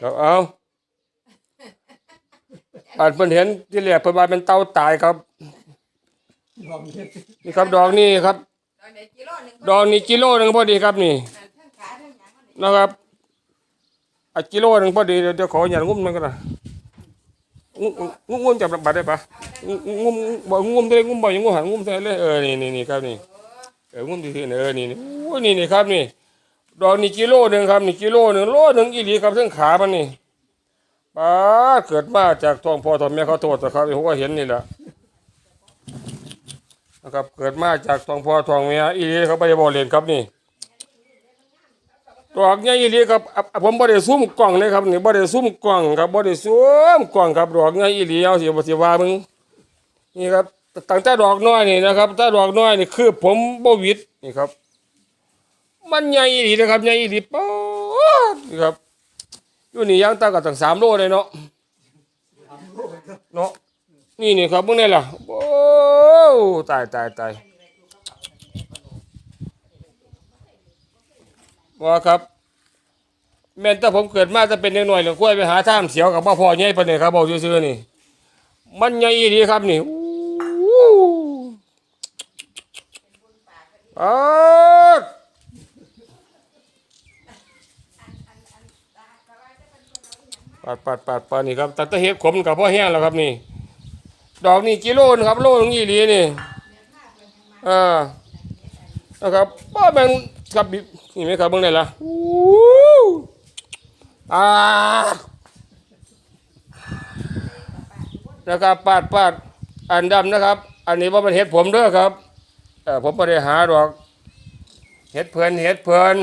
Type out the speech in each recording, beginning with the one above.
ครับเอาอาจเพิ่นเห็นที่แรกเพิ่นว่าเป็นเต่าตายครับลองเฮ็ดนี่ครับดอกนี่ครับ ดอกไหนกิโลหนึงดอกนี่กิโลหนึงพอดีครับนี่ทั้งขาทั้งหยังมันนี่นะครับอะกิโลหนึงพอดีเดี๋ยวเดี๋ยวขออย่างงุ้มมันก็ได้งุ้มงุ้มงุ้มจับบัตรได้ปะงุ้มงุ้มบ่งุ้มได้งุ้มบ่อยังงุ้มหันงุ้มได้เลยเออนี่นี่นี่ครับนี่เอองุ้มที่ๆเออนี่นี่โอ้ยนี่นี่ครับนี่ ดอกนี่กิโลหนึ่งครับนี่กิโลหนึ่งโลหนึ่งอีหลีครับทั้งขามันนี่ป้าเกิดมาจากท้องพ่อท้องแม่เขาโทษนะครับผมก็เห็นนี่แหละนะครับเกิดมาจากท้องพ่อท้องแม่อีหลีเขาไม่ได้บอกเรียนครับนี่ดอกใหญ่อีหลีครับอะอะผมบ่ได้ซูมกล้องเลยครับนี่บ่ได้ซูมกล้องครับบ่ได้ซูมกล้องครับดอกใหญ่อีหลีเอาสิบ่สิว่ามึงนี่ครับตั้งแต่ดอกน้อยนี่นะครับถ้าดอกน้อยนี่คือผมบ่วิดนี่ครับ มันใหญ่อีหลีนะครับใหญ่อีหลีป๊าดครับอยู่นี่ยังตาก็ตั้ง3โลเลยเนาะเนาะนี่นี่ครับเบิ่งได้ล่ะโอ้ตายตายตายว่าครับ แม่นแต่ผมเกิดมาจะเป็นเด็กหน่อยหรือกล้วยไปหาท่ามเสียวกับพ่อพ่อใหญ่ปานนี้ครับบอกซื่อๆนี่ มันใหญ่อีดีครับนี่อู้อ้าว ปัดปัดปัดปัดนี่ครับตัดตะเห็ดขมกับพ่อแห้งแล้วครับนี่ ดอกนี่กิโลนึงครับ โลนึงอีหลีนี่อ่านะครับป้าแม่นครับนี่ไหมครับเบิ่งได้ละอู้อ่านะครับปาดปาดอันดำนะครับ อันนี้ว่าเป็นเห็ดผมเด้อครับเออผมไม่ได้หาดอกเห็ดเพลินเห็ดเพลิน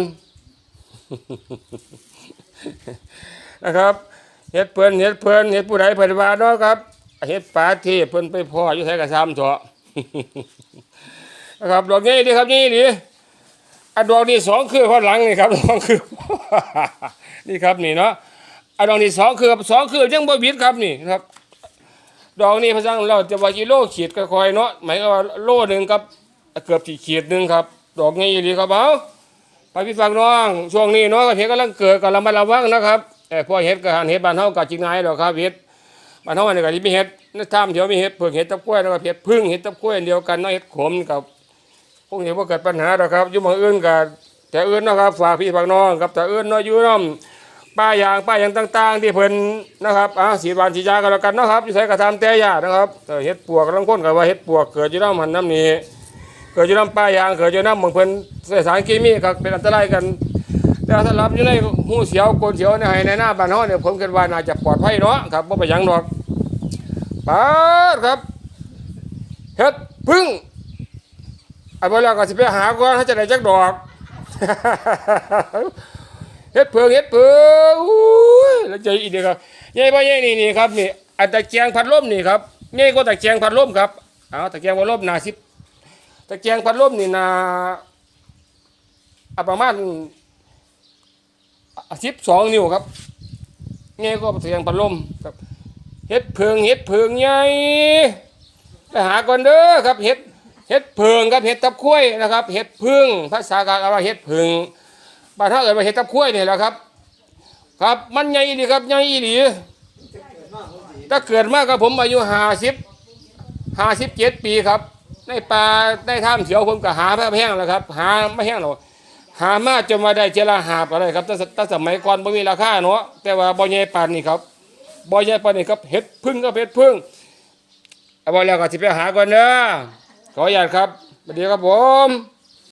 นะครับ เห็ดเพลินเห็ดเพลินเห็ดผู้ใดเพิ่นว่าเนาะครับเห็ดปลาที่เพิ่นไปพ่ออยู่ไสกระซ้ำเถอะนะครับดอกนี้ดีครับนี่ดีอันดอกนี่สองคือข้างหลังนี่ครับสองคือนี่ครับนี่เนาะอันดอกนี่สองคือสองคือยังบ่บิดครับนี่นะครับดอกนี่พระสังเราจะว่ากิโลขีดก็คอยเนาะหมายความว่าโลหนึ่งครับเกือบที่ขีดหนึ่งครับ ดอกนี้ดีครับเอาไปพี่ฟังน้องช่วงนี้เนาะเห็ดกำลังเกิดก็ระมัดระวังนะครับ แต่พอเห็ดก็หันเห็ดบ้านเฮาก็จริงไงดอกครับเห็ดบ้านเฮาอันนี้ก็สิมีเห็ดในถ้ำเดี๋ยวมีเห็ดเผือกเห็ดตะกล้วยแล้วก็เห็ดพึ่งเห็ดตะกล้วยเดียวกันเนาะเห็ดขมกับพวกนี้ว่เกิดปัญหาหรอกครับอยู่หมองอื่นกับแต่อื่นเนาะครับฝากพี่ฝากน้องครับแต่อื่นเนาะอยู่น้ำป้ายยางป้ายยางต่าง ๆ ที่เพิ่นนะครับอ่าสีบานสียากันแล้วกันเนาะครับอยู่ใส่กระทำแต่ยานะครับเฮ็ดปวกกำลังคนกับว่าเฮ็ดปวกเกิดอยู่น้ำหันน้ำนี้เกิดอยู่น้ำป้ายยางเกิดอยู่น้ำเมืองเพิ่นใส่สารเคมีครับเป็นอันตรายกัน แต่ถ้ารับอยู่ในหูเสียวโกนเสียวในให้ในหน้าบ้านเฮาเนี่ยผมคิดว่าน่าจะปลอดภัยเนาะครับบ่ไปหยังดอกปาดครับเฮ็ดพึ่งไอ้บ่แล้วก็สิไปหาก่อนถ้าจะได้จักดอกเฮ็ดเพิงเฮ็ดเพิงอุ้ยแล้วใจอีกเดียวครับใหญ่บ่ใหญ่นี่นี่ครับนี่อันตะเกียงพัดลมนี่ครับใหญ่กว่าตะเกียงพัดลมครับเอาตะเกียงพัดลมหนาสิบตะเกียงพัดลมนี่หนาประมาณ สิบสองนิ้วครับใหญ่กว่าตะเกียงพัดลมครับเฮ็ดเพิงเฮ็ดเพิงใหญ่ไปหาก่อนเด้อครับเฮ็ดเห็ดเพิงครับเห็ดตับข้วยนะครับเห็ดพึ่งภาษากลางเอาว่าเห็ดเพึ่งบ้านเฮาเอ่ยว่าเห็ดตับข้วยนี่แหละครับ ครับมันใหญ่ดีครับใหญ่อีหลีถ้าเกิดมากครับผมอายุห้าสิบห้าสิบเจ็ดปีครับในป่าในถ้ำเสียวผมก็หาแพร่แห้งแล้วครับ หาไม่แห้งหรอก หามาจนมาได้เจรหาบอะไรครับแต่แต่สมัยก่อนบ่มีราคาเนาะแต่ว่าบ่ใหญ่ปานนี่ครับบ่ใหญ่ปานนี่ครับเห็ดพึ่งก็เห็ดพึ่งเอาไว้แล้วก็สิไปหาก่อนเด้อขออนุญาตครับสวัสดีครับผม